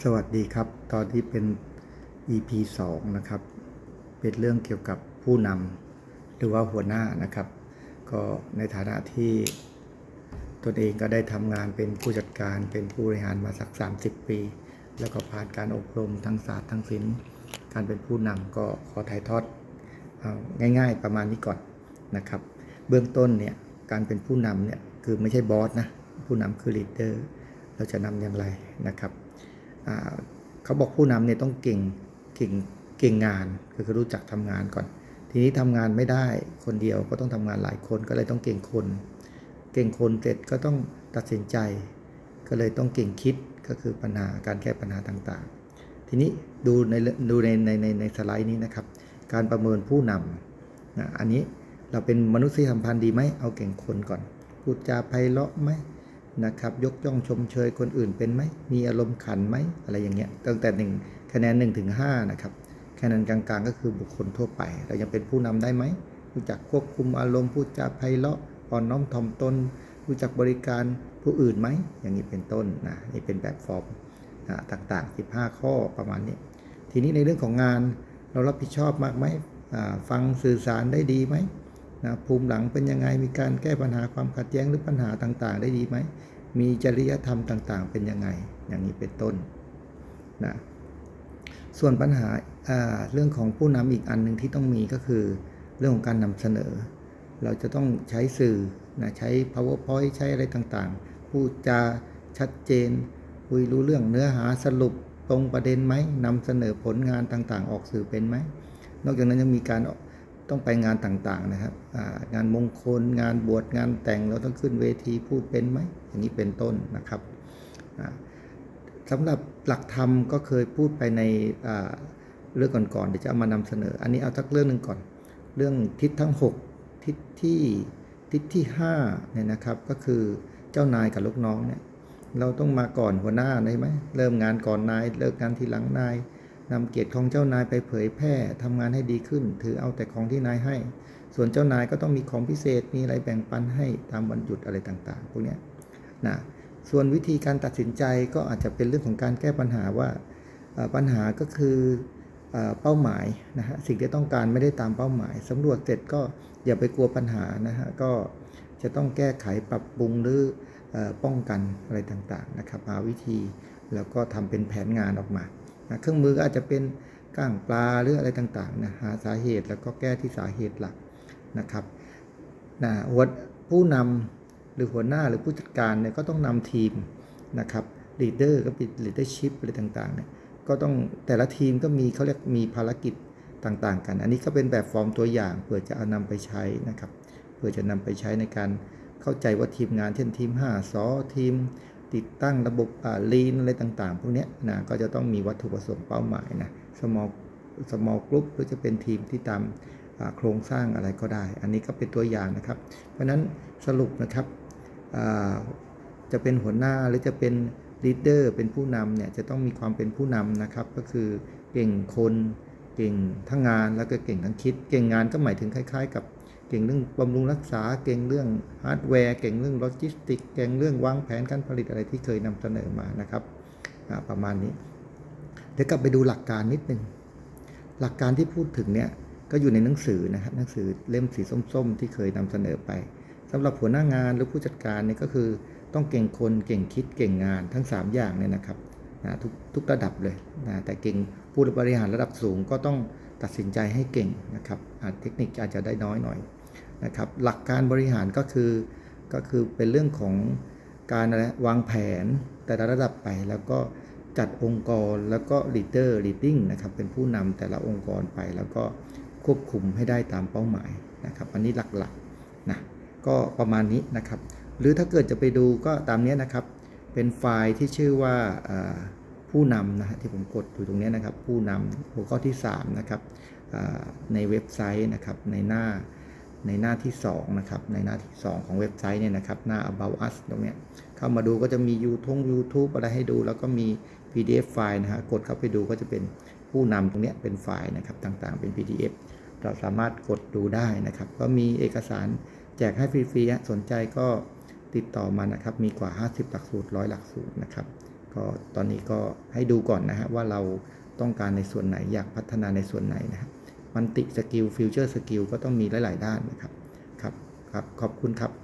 สวัสดีครับ ตอนที่เป็น EP 2 นะครับ เป็นเรื่องเกี่ยวกับผู้นำหรือว่าหัวหน้านะครับ ก็ในฐานะที่ตนเองก็ได้ทำงานเป็นผู้จัดการเป็นผู้บริหารมาสัก 30 ปี แล้วก็ผ่านการอบรมทั้งศาสตร์ทั้งศิลป์การเป็นผู้นำก็ขอถ่ายทอดง่าย ๆ ประมาณนี้ก่อนนะครับ เบื้องต้นเนี่ยการเป็นผู้นำเนี่ยคือไม่ใช่บอสนะผู้นำคือลีดเดอร์เราจะนำอย่างไรนะครับ เขาบอกผู้นำเนี่ยต้องเก่งเก่งเก่งงานคือรู้จักทำงานก่อน ทีนี้ทำงานไม่ได้คนเดียวก็ต้องทำงานหลายคนก็เลยต้องเก่งคน เก่งคนเสร็จก็ต้องตัดสินใจ ก็เลยต้องเก่งคิดก็คือปัญหาการแก้ปัญหาต่างๆ ทีนี้ดูในดูในในในในสไลด์นี้นะครับ การประเมินผู้นำนะอันนี้เราเป็นมนุษยสัมพันธ์ดีไหมเอาเก่งคนก่อนพูดจาไพเราะไหม นะครับยกย่องชมเชยคนอื่นเป็นไหมมีอารมณ์ขันไหมอะไรอย่างเงี้ยตั้งแต่หนึ่งคะแนน1นถึงหนะครับคะแนนกลางๆ ก็คือบุคคลทั่วไป เรายังเป็นผู้นำได้ไหมรู้จักควบคุมอารมณ์พูดจาไพเราะอ่อนน้อมถ่อมตนรู้จักบริการผู้อื่นไหมอย่างนี้เป็นต้นนะนี่เป็นแบบฟอร์มนะต่างๆ 15 ข้อประมาณนี้ ทีนี้ในเรื่องของงานเรารับผิดชอบมากไหมฟังสื่อสารได้ดีไหม นะภูมิหลังเป็นยังไงมีการแก้ปัญหาความขัดแย้งหรือปัญหาต่างๆ ได้ดีไหม มีจริยธรรมต่างๆ เป็นยังไง อย่างนี้เป็นต้นนะส่วนปัญหาเรื่องของผู้นำอีกอันหนึ่งที่ต้องมีก็คือเรื่องของการนำเสนอ เราจะต้องใช้สื่อนะใช้ powerpoint ใช้อะไรต่างๆ พูดจาชัดเจน คุยรู้เรื่องเนื้อหาสรุปตรงประเด็นไหมนำเสนอผลงานต่างๆ ออกสื่อเป็นไหม นอกจากนั้นยังมีการ ต้องไปงานต่างๆนะครับงานมงคล งานบวชงานแต่งเราต้องขึ้นเวทีพูดเป็นไหมอย่างนี้เป็นต้นนะครับสำหรับหลักธรรมก็เคยพูดไปในเรื่องก่อนๆเดี๋ยวจะเอามานำเสนอ อันนี้เอาสักเรื่องหนึ่งก่อน เรื่องทิศทั้ง 6 ทิศที่ทิศที่5เนี่ยนะครับก็คือเจ้านายกับลูกน้องเนี่ยเราต้องมาก่อนหัวหน้าได้ไหมเริ่มงานก่อนนายเลิกงานทีหลังนาย นำเกียรติของเจ้านายไปเผยแพร่ทำงานให้ดีขึ้น ถือเอาแต่ของที่นายให้ ส่วนเจ้านายก็ต้องมีของพิเศษมีอะไรแบ่งปันให้ตามวันหยุดอะไรต่างๆ พวกนี้นะส่วนวิธีการตัดสินใจก็อาจจะเป็นเรื่องของการแก้ปัญหาว่าปัญหาก็คือเอ่อเป้าหมายนะฮะสิ่งที่ต้องการไม่ได้ตามเป้าหมายสำรวจเสร็จก็อย่าไปกลัวปัญหานะฮะก็จะต้องแก้ไขปรับปรุงหรืออป้องกันอะไรต่างๆนะครับหาวิธีแล้วก็ทำเป็นแผนงานออกมา เครื่องมือก็อาจจะเป็นก้างปลาหรืออะไรต่างๆนะหาสาเหตุแล้วก็แก้ที่สาเหตุหลักนะครับนะหัวผู้นำหรือหัวหน้าหรือผู้จัดการเนี่ยก็ต้องนำทีมนะครับลีดเดอร์ก็เป็นลีดเดอร์ชิพอะไรต่างๆเนี่ยก็ต้องแต่ละทีมก็มีเขาเรียกมีภารกิจต่างๆ กัน อันนี้ก็เป็นแบบฟอร์มตัวอย่างเพื่อจะเอานำไปใช้นะครับเพื่อจะนำไปใช้ในการเข้าใจว่าทีมงานเช่นทีม5สอทีม ติดตั้งระบบอ่าลีนอะไรต่างๆ พวกนี้นะก็จะต้องมีวัตถุประสงค์เป้าหมายนะ small small group หรือจะเป็นทีมที่ตามอ่าโครงสร้างอะไรก็ได้ อันนี้ก็เป็นตัวอย่างนะครับ เพราะนั้นสรุปนะครับอ่าจะเป็นหัวหน้าหรือจะเป็นลีดเดอร์เป็นผู้นำเนี่ยจะต้องมีความเป็นผู้นำนะครับ ก็คือเก่งคนเก่งทั้งงานแล้วก็เก่งทั้งคิด เก่งงานก็หมายถึงคล้าย ๆ กับ เก่งเรื่องบำรุงรักษาเก่งเรื่องฮาร์ดแวร์เก่งเรื่องโลจิสติกเก่งเรื่องวางแผนการผลิตอะไรที่เคยนำเสนอมานะครับประมาณนี้ เดี๋ยวกลับไปดูหลักการนิดนึงหลักการที่พูดถึงเนี่ยก็อยู่ในหนังสือนะครับหนังสือเล่มสีส้ม ๆ ที่เคยนำเสนอไปสำหรับหัวหน้างานหรือผู้จัดการเนี่ยก็คือต้องเก่งคนเก่งคิดเก่งงานทั้ง 3 อย่างเนี่ยนะครับนะทุกทุกระดับเลยนะแต่เก่งผู้บริหารระดับสูงก็ต้องตัดสินใจให้เก่งนะครับเทคนิคอาจจะได้น้อยหน่อย นะครับหลักการบริหารก็คือก็คือเป็นเรื่องของการวางแผนแต่ละระดับไปแล้วก็จัดองค์กรแล้วก็ leader leading นะครับเป็นผู้นำแต่ละองค์กรไปแล้วก็ควบคุมให้ได้ตามเป้าหมายนะครับ อันนี้หลักๆนะก็ประมาณนี้นะครับ หรือถ้าเกิดจะไปดูก็ตามนี้นะครับ เป็นไฟล์ที่ชื่อว่าผู้นำนะฮะที่ผมกดอยู่ตรงนี้นะครับ ผู้นำหัวข้อที่3นะครับในเว็บไซต์นะครับในหน้า ในหน้าที่ 2 นะครับ ในหน้าที่ 2 ของเว็บไซต์เนี่ยนะครับ หน้า about us ตรงเนี้ยเข้ามาดูก็จะมียูทง YouTube อะไรให้ดู แล้วก็มี PDF ไฟล์นะฮะกดเข้าไปดูก็จะเป็นผู้นำตรงเนี้ยเป็นไฟล์นะครับต่างๆเป็น PDF เราสามารถกดดูได้นะครับ ก็มีเอกสารแจกให้ฟรีๆสนใจก็ติดต่อมานะครับ มีกว่า 50 หลักสูตร 100 หลักสูตรนะครับ ก็ตอนนี้ก็ให้ดูก่อนนะฮะว่าเราต้องการในส่วนไหนอยากพัฒนาในส่วนไหนนะฮะ มันติสกิลฟิวเจอร์สกิลก็ต้องมีหลาย ๆ ด้านนะครับครับครับขอบคุณครับ